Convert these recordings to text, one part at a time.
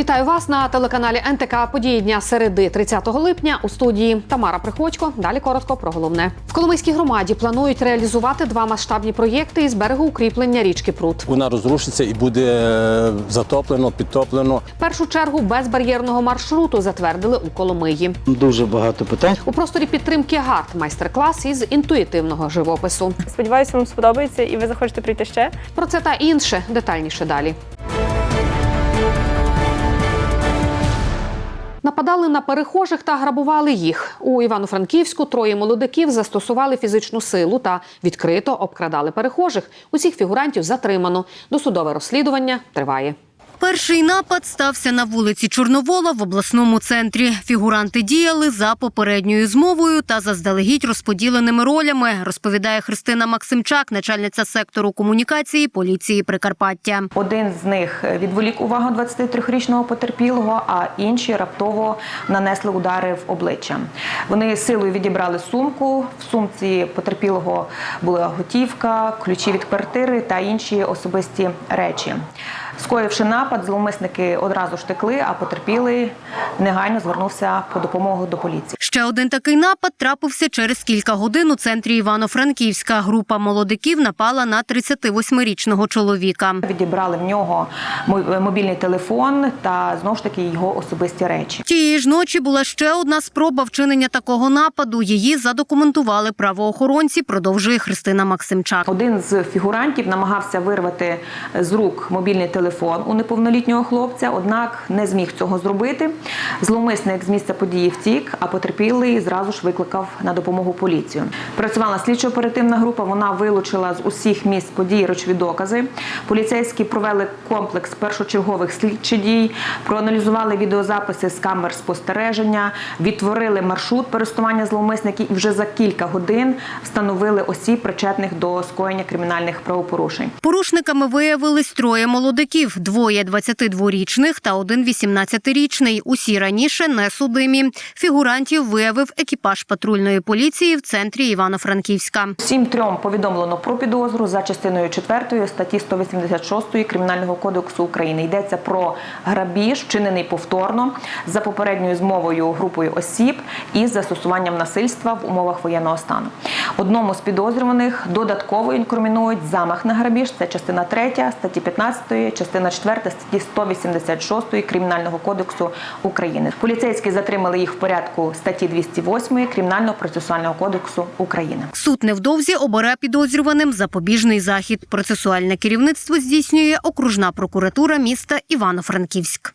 Вітаю вас на телеканалі НТК. Події дня середи 30 липня у студії Тамара Приходько. Далі коротко про головне. В Коломийській громаді планують реалізувати два масштабні проєкти із берегоукріплення річки Прут. Вона розрушиться і буде е, затоплено, підтоплено. Першу чергу безбар'єрного маршруту затвердили у Коломиї. Дуже багато питань. У просторі підтримки ГАРТ майстер-клас із інтуїтивного живопису. Сподіваюся, вам сподобається і ви захочете прийти ще. Про це та інше детальніше далі. Нападали на перехожих та грабували їх. У Івано-Франківську троє молодиків застосували фізичну силу та відкрито обкрадали перехожих. Усіх фігурантів затримано. Досудове розслідування триває. Перший напад стався на вулиці Чорновола в обласному центрі. Фігуранти діяли за попередньою змовою та заздалегідь розподіленими ролями, розповідає Христина Максимчак, начальниця сектору комунікації поліції Прикарпаття. Один з них відволік увагу 23-річного потерпілого, а інші раптово нанесли удари в обличчя. Вони силою відібрали сумку. В сумці потерпілого була готівка, ключі від квартири та інші особисті речі. Скоївши напад, зловмисники одразу ж текли, а потерпілий негайно звернувся по допомогу до поліції. Ще один такий напад трапився через кілька годин у центрі Івано-Франківська. Група молодиків напала на 38-річного чоловіка. Відібрали в нього мобільний телефон та знову ж таки його особисті речі. Тієї ж ночі була ще одна спроба вчинення такого нападу. Її задокументували правоохоронці. Продовжує Христина Максимчак. Один з фігурантів намагався вирвати з рук мобільний телефон у неповнолітнього хлопця, однак не зміг цього зробити. Зловмисник з місця події втік, а потерпілий зразу ж викликав на допомогу поліцію. Працювала слідчо-оперативна група. Вона вилучила з усіх місць події речові докази. Поліцейські провели комплекс першочергових слідчих дій, проаналізували відеозаписи з камер спостереження, відтворили маршрут пересування зловмисників і вже за кілька годин встановили осіб, причетних до скоєння кримінальних правопорушень. Порушниками виявились троє молодиків: двоє 22-річних та один 18-річний. Усі раніше не судимі. Фігурантів виявив екіпаж патрульної поліції в центрі Івано-Франківська. Всім трьом повідомлено про підозру за частиною 4 статті 186 Кримінального кодексу України. Йдеться про грабіж, вчинений повторно за попередньою змовою групою осіб із застосуванням насильства в умовах воєнного стану. Одному з підозрюваних додатково інкримінують замах на грабіж. Це частина 3 статті 15, частина 4 статті 186 Кримінального кодексу України. Поліцейські затримали їх в порядку статті 208 Кримінального процесуального кодексу України. Суд невдовзі обере підозрюваним запобіжний захід. Процесуальне керівництво здійснює окружна прокуратура міста Івано-Франківськ.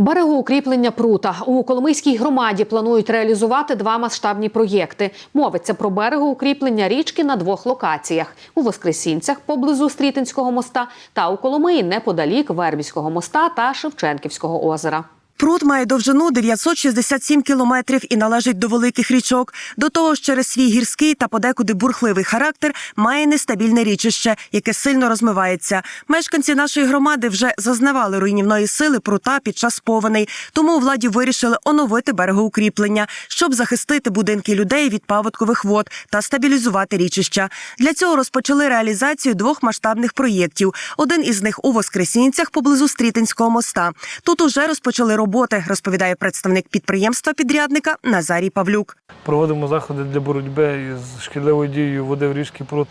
Берегоукріплення прута у Коломийській громаді планують реалізувати два масштабні проєкти. Мовиться про берегоукріплення річки на двох локаціях: у Воскресінцях поблизу Стрітинського моста та у Коломиї неподалік Вербівського моста та Шевченківського озера. Пруд має довжину 967 кілометрів і належить до великих річок. До того ж, через свій гірський та подекуди бурхливий характер має нестабільне річище, яке сильно розмивається. Мешканці нашої громади вже зазнавали руйнівної сили прута під час повеней, тому у владі вирішили оновити берегоукріплення, щоб захистити будинки людей від паводкових вод та стабілізувати річища. Для цього розпочали реалізацію двох масштабних проєктів. Один із них у Воскресінцях поблизу Стрітинського моста. Тут уже розпочали роботи, розповідає представник підприємства підрядника Назарій Павлюк. Проводимо заходи для боротьби із шкідливою дією води в річки Прут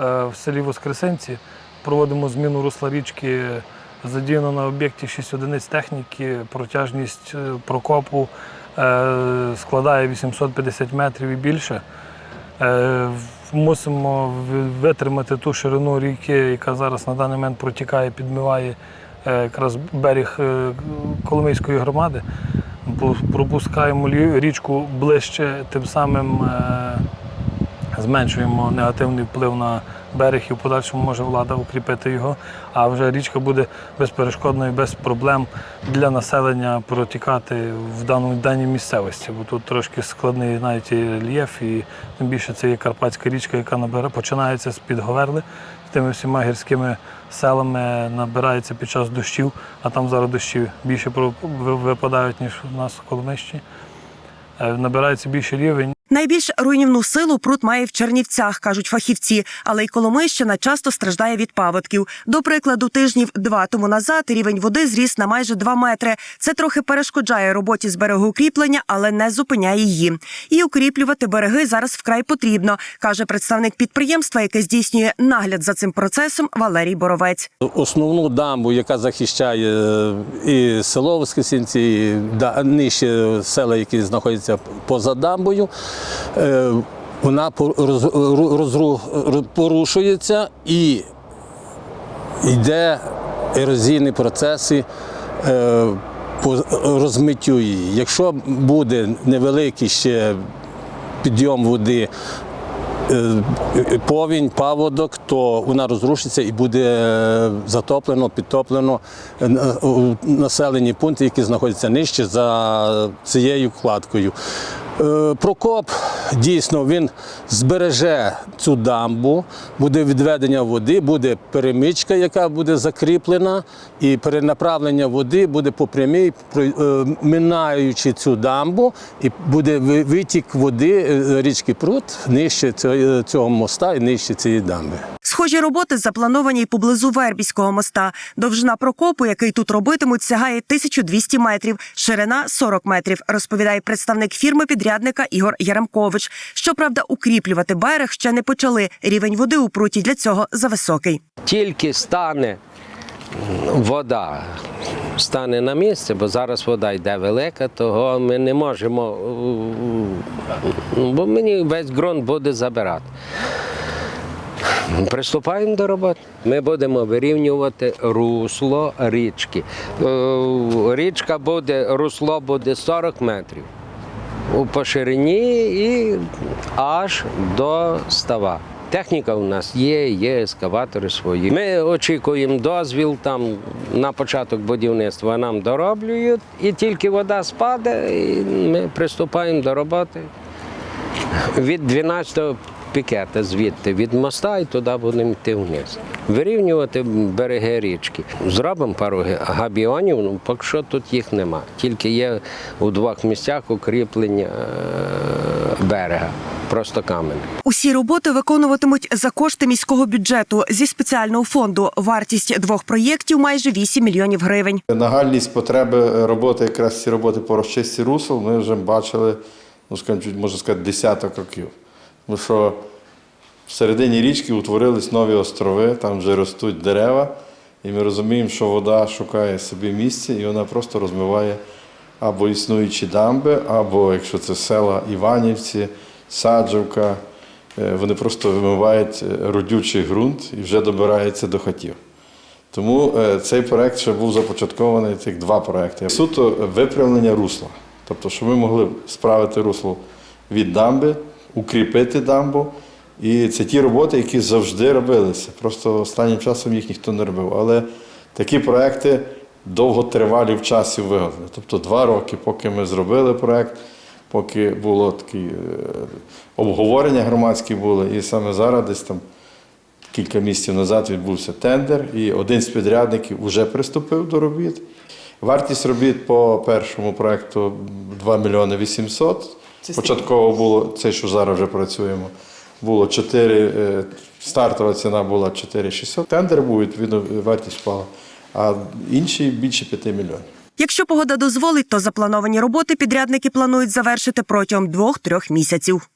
е, в селі Воскресенці. Проводимо зміну русла річки. Задіяно на об'єкті 6 одиниць техніки. Протяжність е, прокопу е, складає 850 метрів і більше. Мусимо витримати ту ширину ріки, яка зараз на даний момент протікає, підмиває якраз берег е, Коломийської громади. Пропускаємо річку ближче, тим самим е, зменшуємо негативний вплив на берег і в подальшому може влада укріпити його. А вже річка буде безперешкодною, без проблем для населення протікати в даному даній місцевості. Бо тут трошки складний навіть і рельєф, і тим більше це є Карпатська річка, яка починається з-під Говерли, тими всіма гірськими селами набирається під час дощів, а там зараз дощі більше випадають, ніж у нас в Коломищі. Е, Набирається більше рівень. Найбільш руйнівну силу пруд має в Чернівцях, кажуть фахівці, але й Коломийщина часто страждає від паводків. До прикладу, тижнів два тому назад рівень води зріс на майже 2 метри. Це трохи перешкоджає роботі з берегоукріплення, але не зупиняє її. І укріплювати береги зараз вкрай потрібно, каже представник підприємства, яке здійснює нагляд за цим процесом Валерій Боровець. Основну дамбу, яка захищає е, і село Воскресінці, і нижче села, які знаходяться поза дамбою, вона розру- роз- порушується і йде ерозійні процеси е, по розмиттю її. Якщо буде невеликий ще підйом води, е, повінь, паводок, то вона розрушиться і буде е, затоплено, підтоплено е, населені пункти, які знаходяться нижче за цією кладкою. Е, Прокоп дійсно він збереже цю дамбу, буде відведення води, буде перемичка, яка буде закріплена, і перенаправлення води буде по прямій, е, минаючи цю дамбу, і буде витік води е, річки Прут нижче цього моста і нижче цієї дамби. Схожі роботи заплановані й поблизу Вербіського моста. Довжина прокопу, який тут робитимуть, сягає 1200 метрів, ширина 40 метрів, розповідає представник фірми підрядника Ігор Яремкович. Щоправда, укріплювати берег ще не почали. Рівень води у пруті для цього зависокий. тільки стане вода, стане на місце, бо зараз вода йде велика, того ми не можемо, бо мені весь ґрунт буде забирати. Приступаємо до роботи. Ми будемо вирівнювати русло річки. Е, Річка буде, русло буде 40 метрів у по ширині і аж до става. Техніка у нас є, є ескаватори свої. Ми очікуємо дозвіл там на початок будівництва. Нам дороблюють, і тільки вода спаде, і ми приступаємо до роботи від 12-го пікета звідти, від моста, і туди будемо йти вниз. Вирівнювати береги річки. Зробимо пару габіонів, ну поки що тут їх нема. Тільки є у двох місцях укріплення е, берега, просто камень. Усі роботи виконуватимуть за кошти міського бюджету зі спеціального фонду. Вартість двох проєктів майже 8 мільйонів гривень. Нагальність потреби роботи, якраз ці роботи по розчистці русел, ми вже бачили, ну скажімо, можна сказати, десяток років. Тому що в середині річки утворились нові острови, там вже ростуть дерева, і ми розуміємо, що вода шукає собі місце і вона просто розмиває або існуючі дамби, або якщо це села Іванівці, Саджівка, е, вони просто вимивають е, родючий ґрунт і вже добираються до хатів. Тому е, цей проект ще був започаткований, цих два проекти. Суто виправлення русла. Тобто, щоб ми могли справити русло від дамби, укріпити дамбу. І це ті роботи, які завжди робилися. Просто останнім часом їх ніхто не робив. Але такі проекти довготривалі в часі виготовлення. Тобто два роки, поки ми зробили проект, поки було такі е, обговорення громадські були, і саме зараз десь там кілька місяців назад відбувся тендер, і один з підрядників вже приступив до робіт. Вартість робіт по першому проекту 2 мільйони 800. Початково було це, що зараз вже працюємо. Було 4, е, стартова ціна була 4600. Тендер був, відповідно, вартість впала. А інші більше 5 мільйонів. Якщо погода дозволить, то заплановані роботи підрядники планують завершити протягом двох-трьох місяців.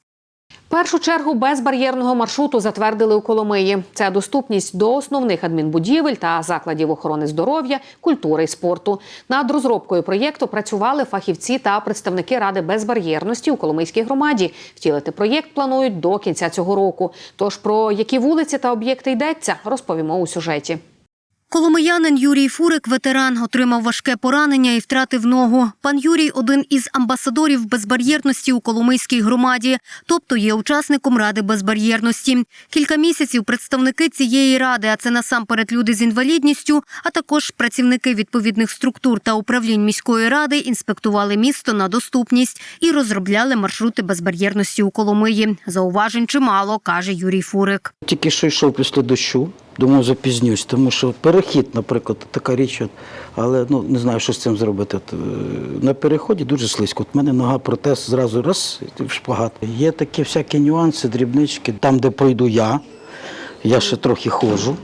Першу чергу безбар'єрного маршруту затвердили у Коломиї. Це доступність до основних адмінбудівель та закладів охорони здоров'я, культури і спорту. Над розробкою проєкту працювали фахівці та представники ради безбар'єрності у Коломийській громаді. Втілити проєкт планують до кінця цього року. Тож про які вулиці та об'єкти йдеться, розповімо у сюжеті. Коломиянин Юрій Фурик, ветеран, отримав важке поранення і втратив ногу. Пан Юрій один із амбасадорів безбар'єрності у Коломийській громаді, тобто є учасником ради безбар'єрності. Кілька місяців представники цієї ради, а це насамперед люди з інвалідністю, а також працівники відповідних структур та управлінь міської ради інспектували місто на доступність і розробляли маршрути безбар'єрності у Коломиї. Зауважень чимало, каже Юрій Фурик. Тільки що йшов після дощу, думав, запізнюсь, тому що перехід, наприклад, така річ, але ну, не знаю, що з цим зробити. Е, на переході дуже слизько. От мене нога протез зразу раз в шпагат. Є такі всякі нюанси, дрібнички. Там, де пройду я, я ще трохи ходжу,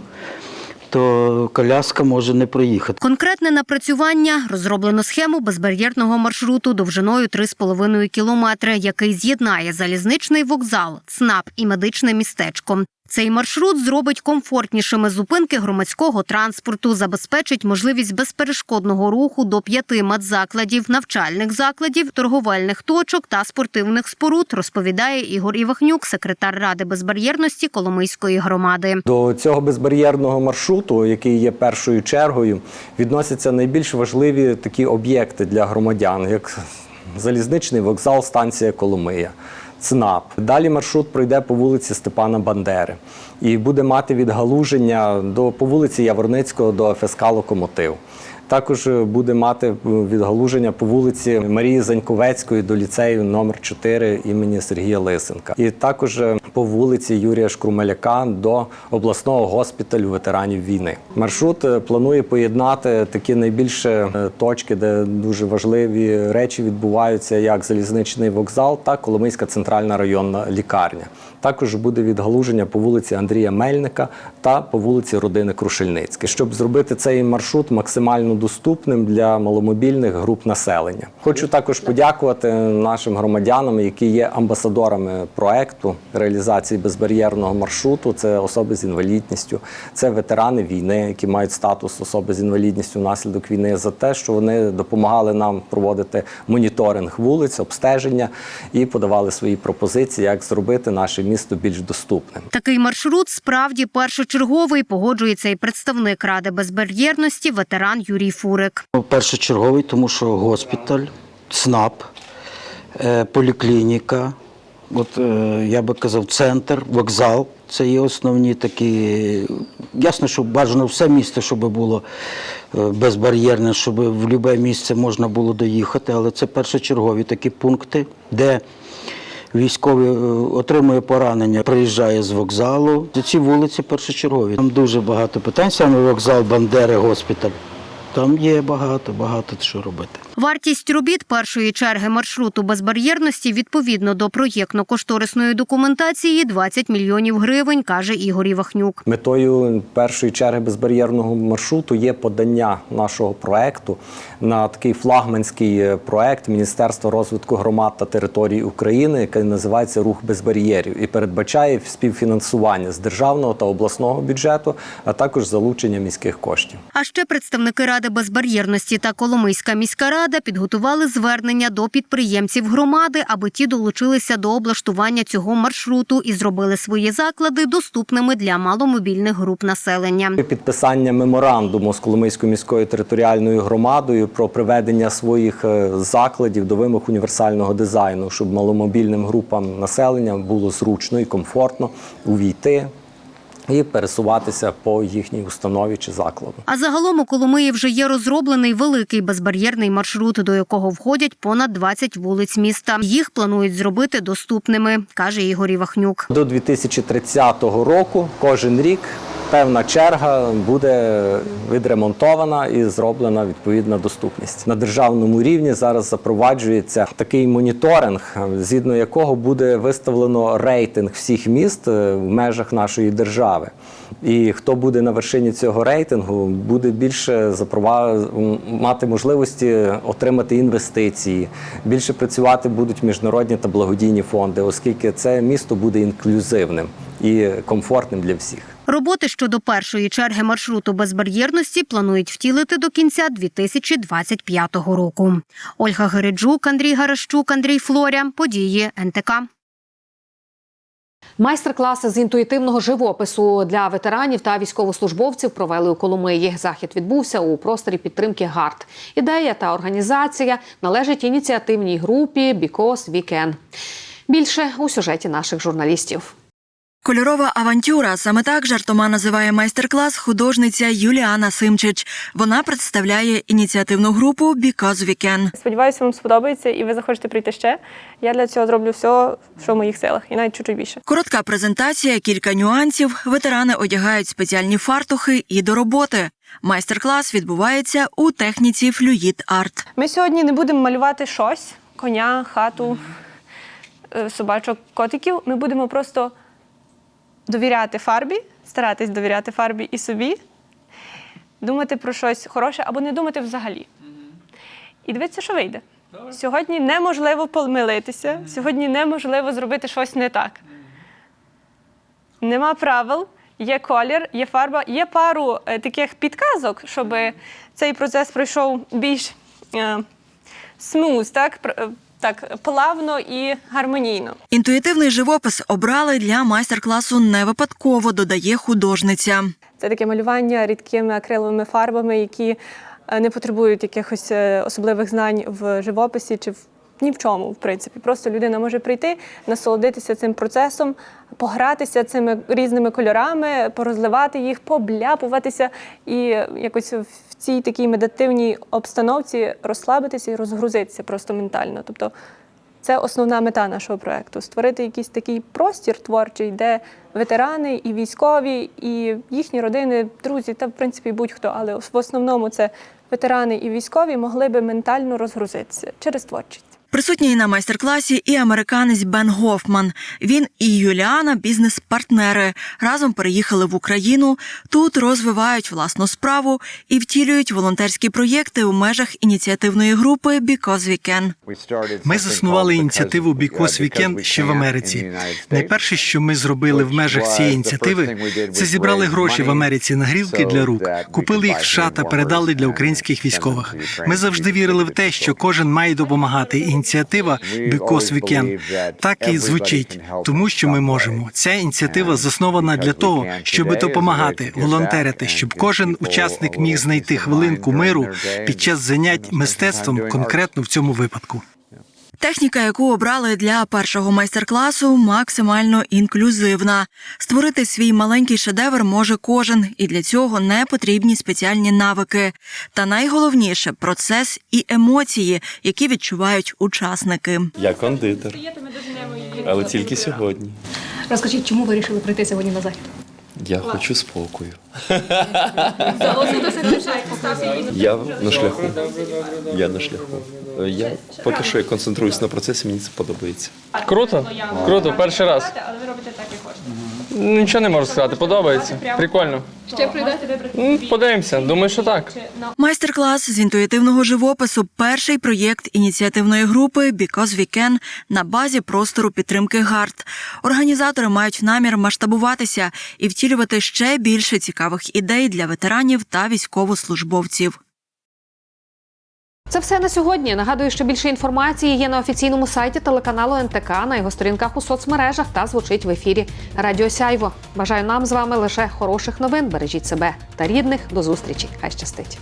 то коляска може не проїхати. Конкретне напрацювання розроблено схему безбар'єрного маршруту довжиною 3,5 кілометри, який з'єднає залізничний вокзал, ЦНАП і медичне містечко. Цей маршрут зробить комфортнішими зупинки громадського транспорту, забезпечить можливість безперешкодного руху до п'яти медзакладів, навчальних закладів, торговельних точок та спортивних споруд, розповідає Ігор Івахнюк, секретар ради безбар'єрності Коломийської громади. До цього безбар'єрного маршруту, який є першою чергою, відносяться найбільш важливі такі об'єкти для громадян, як залізничний вокзал, станція Коломия. ЦНАП. Далі маршрут пройде по вулиці Степана Бандери і буде мати відгалуження до по вулиці Яворницького до ФСК Локомотив. Також е, буде мати е, відгалуження по вулиці Марії Заньковецької до ліцею номер 4 імені Сергія Лисенка. І також е, по вулиці Юрія Шкрумеляка до обласного госпіталю ветеранів війни. Маршрут планує поєднати такі найбільше точки, де дуже важливі речі відбуваються, як залізничний вокзал та Коломийська центральна районна лікарня. Також буде відгалуження по вулиці Андрія Мельника та по вулиці Родини Крушельницьких, щоб зробити цей маршрут максимально доступним для маломобільних груп населення. Хочу також подякувати нашим громадянам, які є амбасадорами проекту реалізації безбар'єрного маршруту. Це особи з інвалідністю, це ветерани війни, які мають статус особи з інвалідністю внаслідок війни, за те, що вони допомагали нам проводити моніторинг вулиць, обстеження і подавали свої пропозиції, як зробити наше місто більш доступним. Такий маршрут справді першочерговий. Погоджується і представник ради безбар'єрності, ветеран Юрій Фурик. Першочерговий, тому що госпіталь, СНАП, е, поліклініка, от, е, я би казав, центр, вокзал. Це є основні такі. Ясно, що бажано все місто, щоб було е, безбар'єрне, щоб в будь-яке місце можна було доїхати, але це першочергові такі пункти, де військовий отримує поранення, приїжджає з вокзалу. Ці вулиці першочергові. Там дуже багато питань, саме вокзал, Бандери, госпіталь. Там є багато, багато що робити. Вартість робіт першої черги маршруту безбар'єрності відповідно до проєктно-кошторисної документації 20 мільйонів гривень, каже Ігор Івахнюк. Метою першої черги безбар'єрного маршруту є подання нашого проекту на такий флагманський е, проект Міністерства розвитку громад та територій України, який називається Рух без бар'єрів і передбачає співфінансування з державного та обласного бюджету, а також залучення міських коштів. А ще представники Ради безбар'єрності та Коломийська міська рада підготували звернення до підприємців громади, аби ті долучилися до облаштування цього маршруту і зробили свої заклади доступними для маломобільних груп населення. Підписання меморандуму з Коломийською міською територіальною громадою про приведення своїх е, закладів до вимог універсального дизайну, щоб маломобільним групам населення було зручно і комфортно увійти і пересуватися по їхній установі чи закладу. А загалом у Коломиї вже є розроблений великий безбар'єрний маршрут, до якого входять понад 20 вулиць міста. Їх планують зробити доступними, каже Ігор Івахнюк. До 2030 року кожен рік певна черга буде відремонтована і зроблена відповідна доступність. На державному рівні зараз запроваджується такий моніторинг, згідно якого буде виставлено рейтинг всіх міст е, в межах нашої держави. І хто буде на вершині цього рейтингу, буде більше мати можливості отримати інвестиції, більше працювати будуть міжнародні та благодійні фонди, оскільки це місто буде інклюзивним і комфортним для всіх. Роботи щодо першої черги маршруту безбар'єрності планують втілити до кінця 2025 року. Ольга Гереджук, Андрій Гаращук, Андрій Флоря. Події НТК. Майстер-класи з інтуїтивного живопису для ветеранів та військовослужбовців провели у Коломиї. Захід відбувся у просторі підтримки ГАРД. Ідея та організація належать ініціативній групі We Can. Більше у сюжеті наших журналістів. Кольорова авантюра саме так жартома називає майстер-клас художниця Юліана Симчич. Вона представляє ініціативну групу Because We Can. Сподіваюся, вам сподобається і ви захочете прийти ще. Я для цього зроблю все, що в моїх силах, і навіть чуть-чуть більше. Коротка презентація, кілька нюансів. Ветерани одягають спеціальні фартухи і до роботи. Майстер-клас відбувається у техніці флюїд арт. Ми сьогодні не будемо малювати щось: коня, хату, е, собачок, котиків. Ми будемо просто довіряти фарбі, старатись довіряти фарбі і собі, думати про щось хороше або не думати взагалі. І дивитися, що вийде. Сьогодні неможливо помилитися, сьогодні неможливо зробити щось не так. Нема правил, є колір, є фарба, є пару е, таких підказок, щоб цей процес пройшов більш е, смуз, так, е, так, плавно і гармонійно. Інтуїтивний живопис обрали для майстер-класу не випадково, додає художниця. Це таке малювання рідкими акриловими фарбами, які е, не потребують якихось е, особливих знань в живописі чи в ні в чому, в принципі. Просто людина може прийти, насолодитися цим процесом, погратися цими різними кольорами, порозливати їх, побляпуватися і якось цій такій медитативній обстановці розслабитися і розгрузитися просто ментально. Тобто це основна мета нашого проекту створити якийсь такий простір творчий, де ветерани і військові, і їхні родини, друзі, та в принципі будь-хто, але в основному це ветерани і військові могли би ментально розгрузитися через творчість. Присутній на майстер-класі і американець Бен Гофман. Він і Юліана бізнес-партнери. Разом переїхали в Україну. Тут розвивають власну справу і втілюють волонтерські проєкти у межах ініціативної групи Because We Can. Ми заснували ініціативу Because We Can ще в Америці. Найперше, що ми зробили в межах цієї ініціативи, це зібрали гроші в Америці на грілки для рук, купили їх в США та передали для українських військових. Ми завжди вірили в те, що кожен має допомагати. Ініціатива Because We так і звучить, тому що ми можемо. Ця ініціатива заснована для того, щоб допомагати, волонтерити, щоб кожен учасник міг знайти хвилинку миру під час занять мистецтвом, конкретно в цьому випадку. Техніка, яку обрали для першого майстер-класу, максимально інклюзивна. Створити свій маленький шедевр може кожен, і для цього не потрібні спеціальні навики. Та найголовніше процес і емоції, які відчувають учасники. Я кондитер, але тільки сьогодні. Розкажіть, чому ви вирішили прийти сьогодні на захід? Я хочу спокою. Я на шляху. Я на шляху. Я поки що я концентруюсь на процесі, мені це подобається. Круто, круто, перший раз. Але ви робите так, як хочете. Нічого не можу сказати, подобається. Прикольно. Ще прийдете? М, Подивимося, думаю, що так. Майстер-клас з інтуїтивного живопису перший проєкт ініціативної групи Because We Can на базі простору підтримки ГАРД. Організатори мають намір масштабуватися і втілювати ще більше цікавих ідей для ветеранів та військовослужбовців. Це все на сьогодні. Нагадую, що більше інформації є на офіційному сайті телеканалу НТК, на його сторінках у соцмережах та звучить в ефірі Радіо Сяйво. Бажаю нам з вами лише хороших новин. Бережіть себе та рідних. До зустрічі. Хай щастить.